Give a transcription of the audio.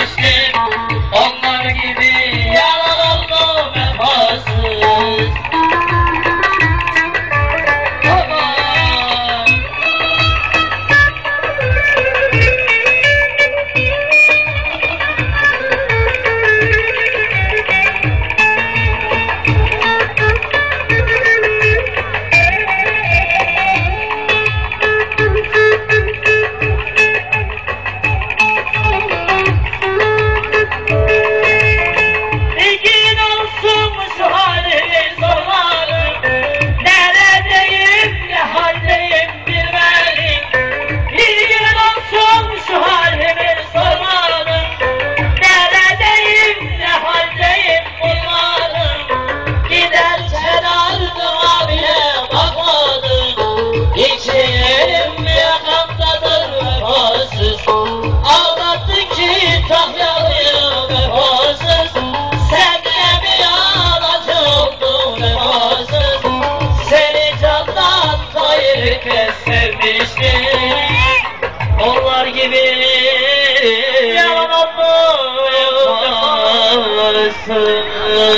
face. Onlar gibi. Yalan vefasız